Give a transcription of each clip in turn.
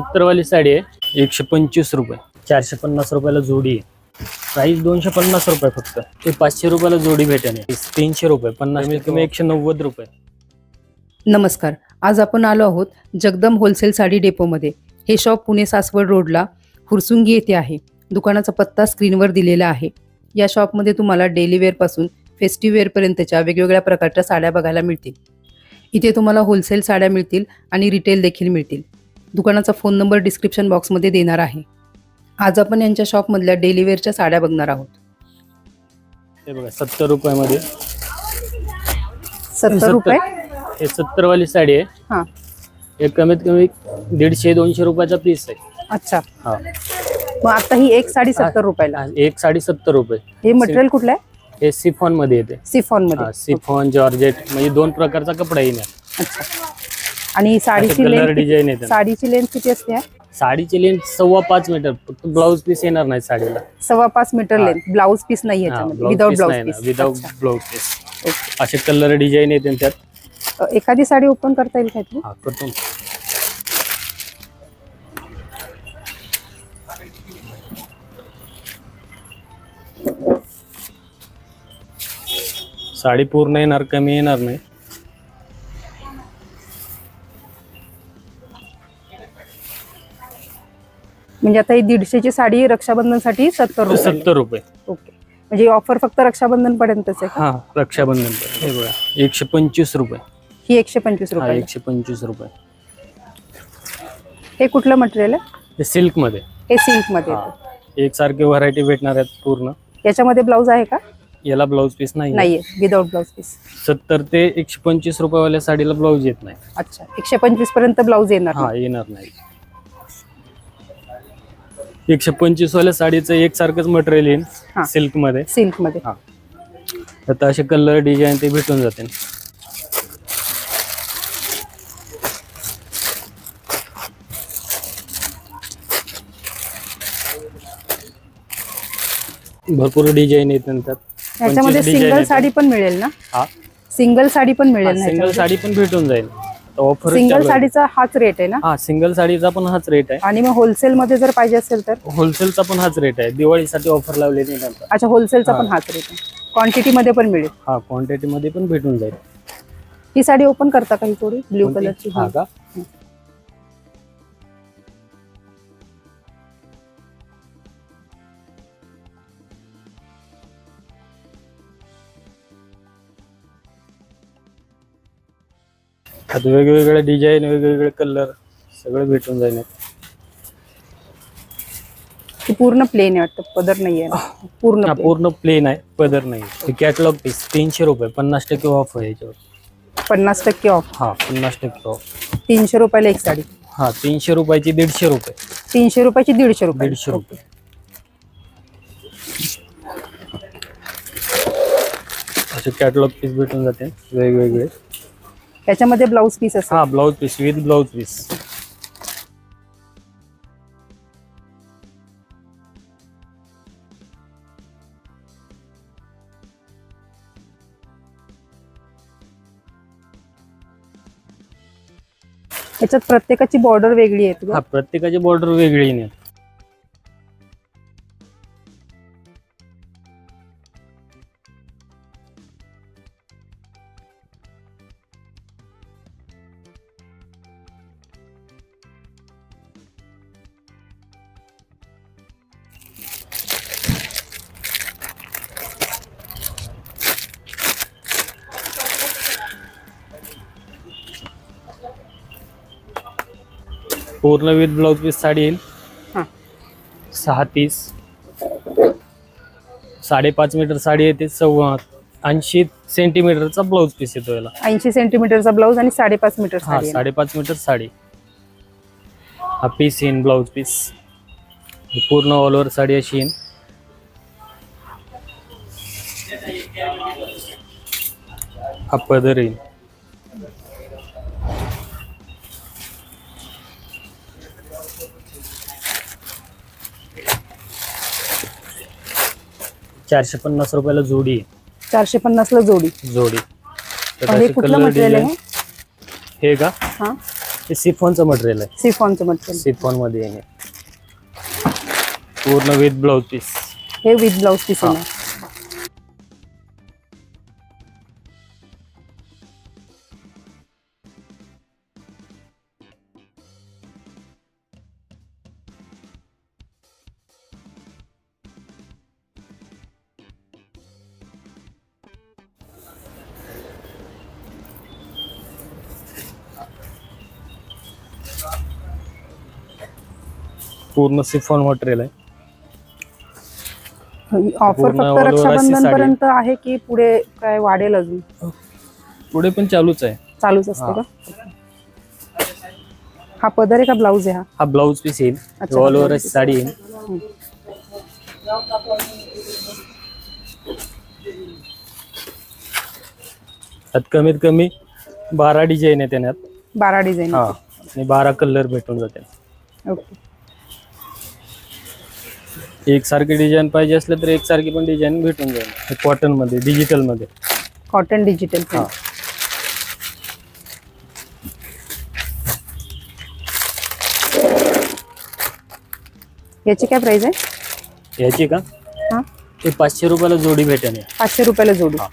सत्तरवाली साडी आहे. एकशे पंचवीस रुपये. चारशे पन्नास रुपयाला जोडी आहे. प्राईस दोनशे पन्नास रुपये फक्त. ते पाचशे रुपयाला जोडी भेटेल. तीनशे रुपये. पन्नास कमी एकशे नव्वद रुपये. नमस्कार. आज आपण आलो आहोत जगदम होलसेल साडी डेपोमध्ये. हे शॉप पुणे सासवड रोडला फुरसुंगी येथे आहे. दुकानाचा पत्ता स्क्रीनवर दिलेला आहे. या शॉपमध्ये तुम्हाला डेली वेअरपासून फेस्टिव्ह वेअरपर्यंतच्या वेगवेगळ्या प्रकारच्या साड्या बघायला मिळतील. इथे तुम्हाला होलसेल साड्या मिळतील आणि रिटेल देखील मिळतील. दुकानाचा फोन नंबर डिस्क्रिप्शन बॉक्समध्ये देणार आहे. आज आपण यांच्या शॉपमधल्या डेली वेअरच्या साड्या बघणार आहोत. हे बघा सत्तर रुपयामध्ये. सत्तर रुपये? हे सत्तरवाली साडी आहे. हां. हे कमीत कमी दीडशे दोनशे रुपयाचा पीस आहे. अच्छा. हा. मग आता ही एक साडी सत्तर रुपयाला. एक साडी सत्तर रुपये. हे मटेरियल कुठलं आहे? हे सिफॉनमध्ये येते. सिफॉनमध्ये सिफॉन जॉर्जेट म्हणजे दोन प्रकारचा कपडा येणार अच्छा. आणि साडीची कलर लेंथ डिझाईन येते साडीची लेंथ किती असते? हा? साडीची लेंथ सव्वा पाच मीटर फक्त ब्लाऊज पीस येणार नाही साडीला. सव्वा पाच मीटर हा. लेंथ ब्लाऊज पीस नाही याच्यामध्ये. Without blouse piece without blouse piece असे कलर डिझाईन येते त्यात. एखादी साडी ओपन करता येईल का इथली? हा करतो साडी पूर्ण येणार कमी येणार नाही. म्हणजे आता ही दीडशेची साडी रक्षाबंधनसाठी सत्तर रुपये. सत्तर रुपये. ओके. म्हणजे ऑफर फक्त रक्षाबंधन पर्यंतच आहे हा रक्षाबंधन पर्यंत. हे बघा एकशे पंचवीस रुपये. ही एकशे पंचवीस हा रुपये एकशे पंचवीस रुपये. हे कुठलं मटेरियल आहे? हे सिल्कमध्ये हे सिल्कमध्ये येतं एक सारखे व्हरायटी भेटणार आहेत पूर्ण. याच्यामध्ये ब्लाऊज आहे का? याला ब्लाऊज पीस नाही नाहीये विदाउट ब्लाऊज पीस सत्तर ते एकशे पंचवीस रुपयावाल्या साडीला ब्लाऊज येत नाही. अच्छा एकशे पंचवीसपर्यंत ब्लाऊज येणार. हा येणार नाही. एकशे पंचवीस वाल्या साडीचं एक सारखंच मटेरियल येईल हा. सिल्कमध्ये सिल्कमध्ये हा. आता असे कलर डिझाईन ते भेटून जाते भरपूर डिझाईन येते त्यात. याच्यामध्ये 25 design सिंगल. साडी पण मिळेल ना? हा. सिंगल साडी पण मिळेल ना सिंगल याच्यामध्ये? साडी पण भेटून जाईल. ऑफर सिंगल साडीचा हाच रेट आहे ना? हा सिंगल साडीचा पण हाच रेट आहे. आणि मग होलसेल मध्ये जर पाहिजे असेल तर? होलसेलचा पण हाच रेट आहे. दिवाळीसाठी ऑफर लावलेली आहे नंतर. अच्छा होलसेलचा. पण हाच रेट आहे. क्वांटिटी मध्ये पण मिळेल. हा क्वांटिटी मध्ये पण भेटून जाईल. ही साडी ओपन करता का ही थोडी? ब्ल्यू? कलरची हा का? आता वेगवेगळे डिझाईन वेगवेगळे कलर सगळे भेटून जाईल. ही पूर्ण प्लेन आहे वाटतं पदर नाहीये. ना पूर्ण हा plain. पूर्ण प्लेन आहे पदर नाही कॅटलॉग पीस तीनशे रुपये पन्नास टक्के ऑफ आहे याच्यावर. पन्नास टक्के ऑफ हा पन्नास टक्के ऑफ तीनशे रुपयाला एक साडी. हा तीनशे रुपयाची दीडशे रुपये. तीनशे रुपयाची दीडशे रुपये. दीडशे रुपये. असे कॅटलॉग पीस भेटून जाते वेगवेगळे. त्याच्यामध्ये ब्लाऊज पीस असेल. हा blouse piece with blouse piece. याच्यात प्रत्येकाची बॉर्डर वेगळी आहे हा प्रत्येकाची बॉर्डर वेगळी नाही. पूर्ण विथ ब्लाऊज पीस साडी येईल. हा. सहा तीस. साडेपाच मीटर साडी येते सव्वा ऐंशी सेंटीमीटरचा ब्लाऊज पीस येतो याला. ऐंशी सेंटीमीटरचा ब्लाऊज आणि साडेपाच मीटर हा साडी आहे. साडेपाच मीटर साडी. हा पीस येईन ब्लाऊज पीस. ही पूर्ण ऑल ओव्हर साडी अशी येईन. हा पदर येईल. चारशे पन्नास रुपयाला जोडी आहे. चारशे पन्नासला जोडी. जोडी. तर हे असे कुठलं color मटेरियल आहे? हे का? हा. हे सिफॉनचं मटेरियल आहे. सिफॉनचं मटेरियल सिफॉनमध्ये येणे पूर्ण विथ ब्लाउज पीस हे विथ ब्लाऊज पीस हा. आहे पूर्ण सिफॉन मटेरियल आहे. ऑफर पूर्ण फक्त all over अशी रक्षाबंधन साडी. पर्यंत आहे की पुढे काय वाढेल अजून? पुढे पण चालूच आहे. चालूच असते. का? हा पदर आहे का ब्लाऊज आहे हा? हा ब्लाऊज पीस येईल. अच्छा, ऑल ओव्हर अशी साडी येईल. त्यात कमीत कमी बारा डिझाईन आहे त्याच्यात. बारा डिझाईन हा आणि बारा कलर भेटून जाते ओके. एकसारखी डिझाईन पाहिजे असलं तर एकसारखी पण डिझाईन भेटून जाईल. कॉटनमध्ये डिजिटलमध्ये. कॉटन डिजिटल हा. याची काय प्राइस आहे? याची का? हा. ते पाचशे रुपयाला जोडी भेटेल पाचशे रुपयाला जोडी. हा.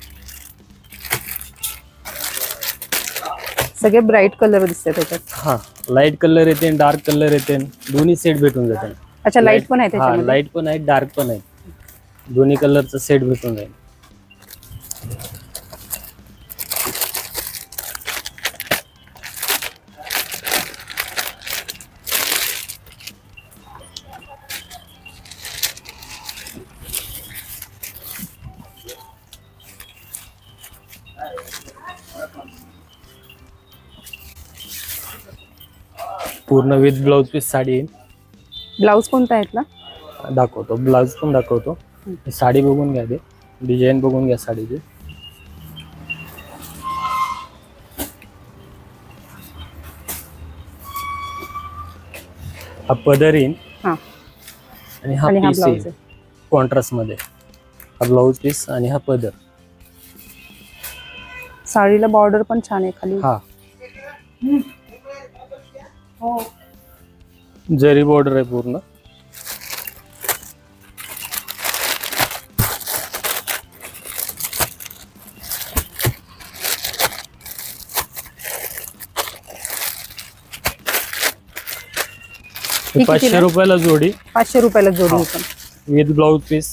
सगळे ब्राईट कलर दिसतात त्याच्यात हा. लाइट कलर येते डार्क कलर येते दोन्ही सेट भेटून जाते. अच्छा लाइट पण आहे त्याच्यामध्ये? लाइट पण आहे डार्क पण आहे. दोन्ही कलरचा सेट भेटून जाईल. पूर्ण विथ ब्लाउज पीस साडी येईल ब्लाऊज कोणता आहे इथला दाखवतो. ब्लाउज पण दाखवतो. ही साडी बघून घ्या ते. डिझाईन बघून घ्या साडीची. हा पदर येईल हा. आणि हा आणि हा पीस ब्लाऊज येईल कॉन्ट्रास्टमध्ये. हा ब्लाऊज पीस आणि हा पदर. साडीला बॉर्डर पण छान आहे खाली. हा. जरी बॉर्डर आहे पूर्ण. हे पाचशे? रुपयाला जोडी. पाचशे रुपयाला जोडी हा. पण विथ ब्लाऊज पीस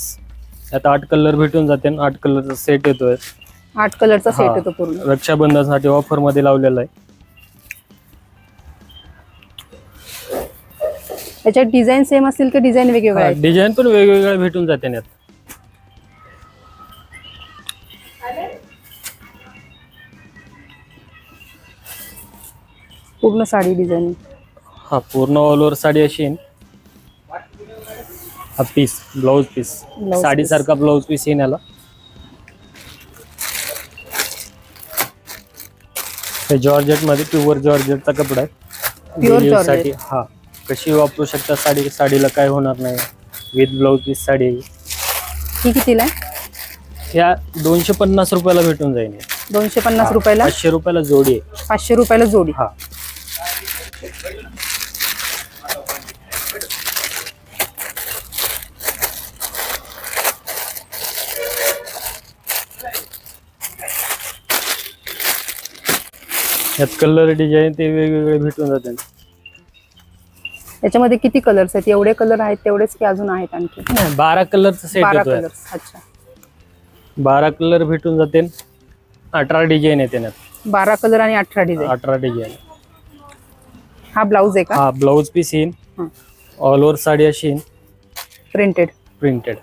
त्यात आठ कलर भेटून जाते आठ कलरचा सेट येतोय. आठ कलरचा सेट हा. येतो पूर्ण. रक्षाबंधनसाठी ऑफरमध्ये लावलेला आहे. याच्यात डिझाईन सेम असतील की डिझाईन वेगवेगळे आहेत? डिझाईन पण वेगवेगळ्या भेटून जाते यात पूर्ण साडी डिझाईन. हा पूर्ण ऑल ओव्हर साडी अशी येईल हा piece blouse piece Blouse sari सारखा ब्लाऊज पीस येईन याला. हे जॉर्जेटमध्ये प्युअर जॉर्जेटचा कपडा आहे. Pure georgette. साठी हा. कशी वापरू शकता साडी? साडीला काय होणार नाही. With blouse piece sari. आहे. ही कितीला? आहे या दोनशे पन्नास रुपयाला भेटून जाईल. दोनशे पन्नास रुपयाला? पाचशे रुपयाला जोडी आहे. पाचशे रुपयाला जोडी. हा. यात कलर डिझाईन ते वेगवेगळे भेटून जाते याच्यामध्ये किती कलर्स आहेत? एवढे कलर आहेत तेवढेच की अजून आहेत आणखी. बारा कलरचा सेट बारा येतो यात. कलर्स अच्छा. बारा कलर भेटून जाते अठरा डिझाईन येते यात बारा कलर आणि अठरा डिझाईन अठरा डिझाईन हा ब्लाऊज आहे का? हा ब्लाऊज पीस येईन. ऑल ओव्हर साडी अशी येईन. प्रिंटेड प्रिंटेड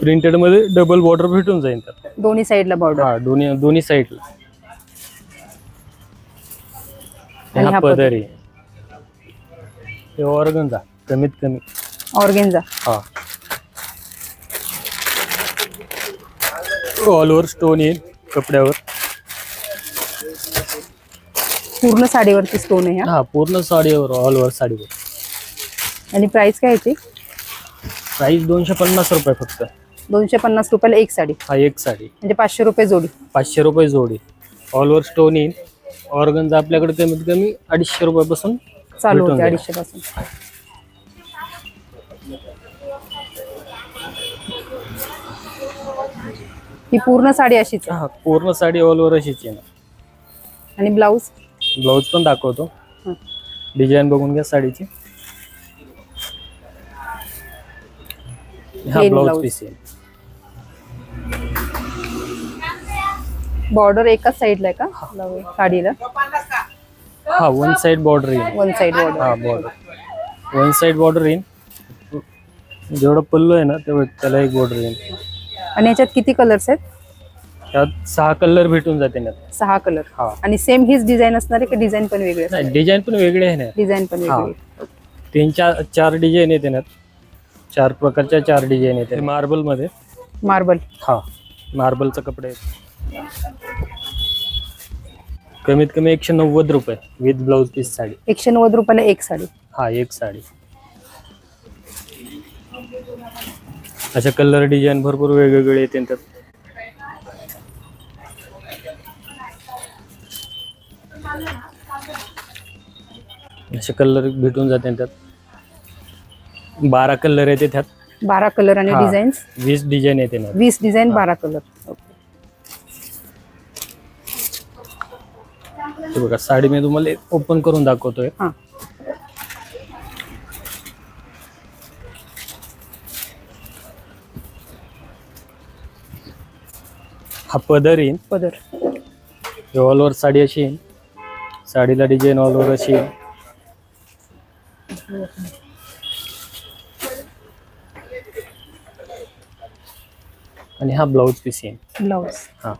प्रिंटेडमध्ये डबल बॉर्डर भेटून जाईल त्यात दोन्ही साईडला बॉर्डर हा दोन्ही दोन्ही साईडला आणि हा पदर. आहे ऑर्गनचा कमीत कमी. ऑर्गेन्झा हा. ऑल ओव्हर स्टोन येईल कपड्यावर. पूर्ण साडीवरती स्टोन आहे हा. हा पूर्ण साडीवर ऑल ओव्हर साडीवर. आणि प्राइस काय याची प्राइस दोनशे पन्नास रुपये फक्त. दोनशे पन्नास रुपयाला एक साडी. हा एक साडी. म्हणजे पाचशे रुपये जोडी. पाचशे रुपये जोडी. ऑल ओव्हर स्टोन येईल. ऑर्गन्स आपल्याकडे कमीत कमी अडीचशे रुपयापासून चालू होते. अडीचशे पासून. ही पूर्ण साडी अशीच आहे. हा पूर्ण साडी ऑल ओव्हर अशीच आहे. ना आणि ब्लाऊज ब्लाऊज पण दाखवतो. हं. डिझाईन बघून घ्या साडीची. हा Plain ब्लाऊज. पीस आहे. बॉर्डर एकाच साईडला आहे का? साडीला हा वन साइड बॉर्डर येईल वन साइड बॉर्डर हा बॉर्डर वन साइड बॉर्डर येईल जेवढं पल्लू आहे ना तेवढं त्याला एक बॉर्डर येईल आणि याच्यात किती कलर्स आहेत? त्यात सहा कलर भेटून जाते ना. सहा कलर हा. आणि सेम हीच डिझाईन असणार आहे का डिझाईन पण वेगळे नाही डिझाईन पण वेगळे आहे ना. डिझाईन पण हा. वेगळी. तीन चार चार डिझाईन येते ना. चार प्रकारच्या चार डिझाईन येते. मार्बलमध्ये. मार्बल हा. मार्बलचा कपडा आहे कमीत कमी एकशे नव्वद रुपये विथ ब्लाऊज पीस साडी. एकशे नव्वद रुपयाला एक साडी. हा एक साडी. अशा कलर डिझाईन भरपूर वेगवेगळे येते त्यात असे कलर भेटून जाते त्यात बारा कलर येते त्यात. बारा कलर आणि हा. डिझाईन्स वीस डिझाईन येते ना. वीस डिझाईन बारा कलर. हे बघा साडी मी तुम्हाला ओपन करून दाखवतोय. हा. हा पदर येईन. पदर. हे ऑल ओव्हर साडी अशी येईन. साडीला डिझाईन ऑल ओव्हर अशी येईन. आणि हा ब्लाऊज पीस येईन. ब्लाऊज हा.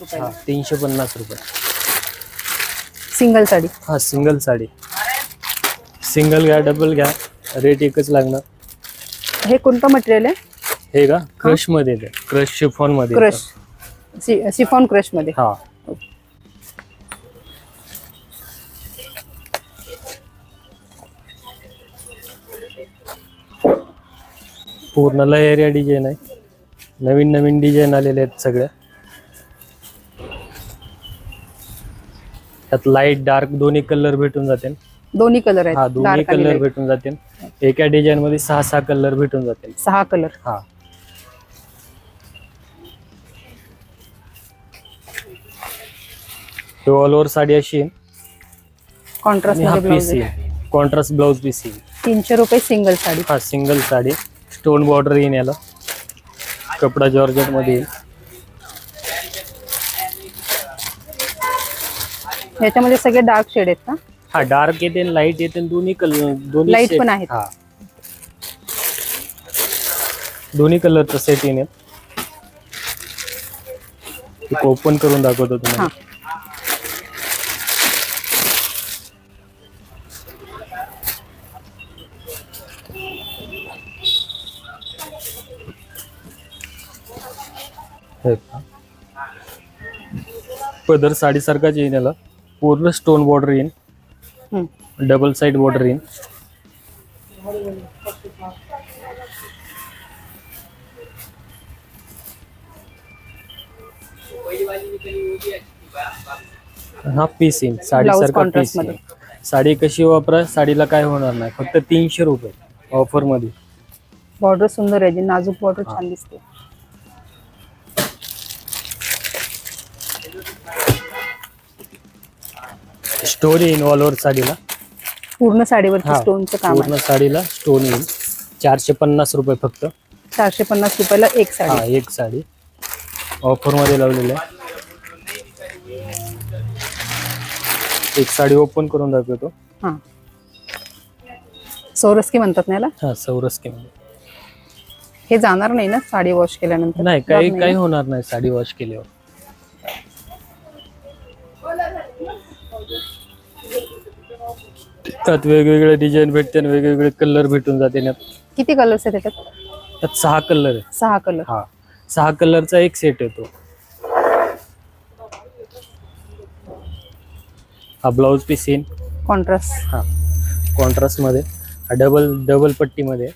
हा तीनशे पन्नास रुपये. सिंगल साडी. हा सिंगल साडी. सिंगल घ्या डबल घ्या रेट एकच लागणार. हे कोणतं मटेरियल आहे? हे का? क्रशमध्ये येते क्रश शिफॉनमध्ये. क्रश. सिफॉन क्रशमध्ये. हा. पूर्ण लहेरिया डिझाईन आहे. नवीन नवीन डिझाईन आलेले आहेत सगळ्या त्यात लाइट डार्क दोन्ही कलर भेटून जातील. दोन्ही कलर हा आहेत दोन्ही डार्क आणि कलर light. भेटून जातील. एका डिझाईन मध्ये सहा सहा कलर भेटून जातील. सहा कलर हा. ऑल ओव्हर साडी अशी आहे. कॉन्ट्रास्ट आणि हा मध्ये पीस येईल कॉन्ट्रास्ट ब्लाऊज पीस येईल तीनशे रुपये सिंगल साडी. हा सिंगल साडी. स्टोन बॉर्डर येईन याला. कपडा जॉर्जेटमध्ये येईल. याच्यामध्ये सगळे डार्क शेड आहेत का? हा डार्क येते लाइट येते दोन्ही कलर दोन्ही Light set- पण आहेत. हा. दोन्ही कलरचा सेट एक ओपन करून दाखवतो हा तुम्हाला. हे. पहा. पदर साडीसारखाच येईल याला. पूर्ण स्टोन बॉर्डर येईल. डबल साइड बॉर्डर येईल हा पीस येईल साडीसारखा पीस येईल साडी कशी वापरा साडीला काय होणार नाही फक्त तीनशे रुपये ऑफरमध्ये. बॉर्डर सुंदर आहे जी नाजूक बॉर्डर छान दिसते. स्टोन येईल ऑल ओव्हर साडीला. पूर्ण साडीवरती हा स्टोनचं काम आहे. पूर्ण साडीला स्टोन येईल चारशे पन्नास रुपये फक्त. चारशे पन्नास रुपयाला एक हा साडी एक साडी. ऑफरमध्ये लावलेली आहे. एक साडी ओपन करून दाखवतो. हा. सौरस्की म्हणतात ना याला? हा सौरस हे जाणार नाही ना साडी वॉश केल्यानंतर? नाही जात काही काही? होणार नाही साडी वॉश केल्यावर. त्यात वेगवेगळे डिझाईन भेटते आणि वेगवेगळे कलर भेटून जाते ना. किती कलर्स आहेत त्याच्यात त्यात सहा कलर आहे सहा कलर हा. सहा कलरचा एक सेट येतो. हा ब्लाऊज पीस येईन कॉन्ट्रास्ट हा. कॉन्ट्रास्टमध्ये. हा डबल डबल पट्टीमध्ये.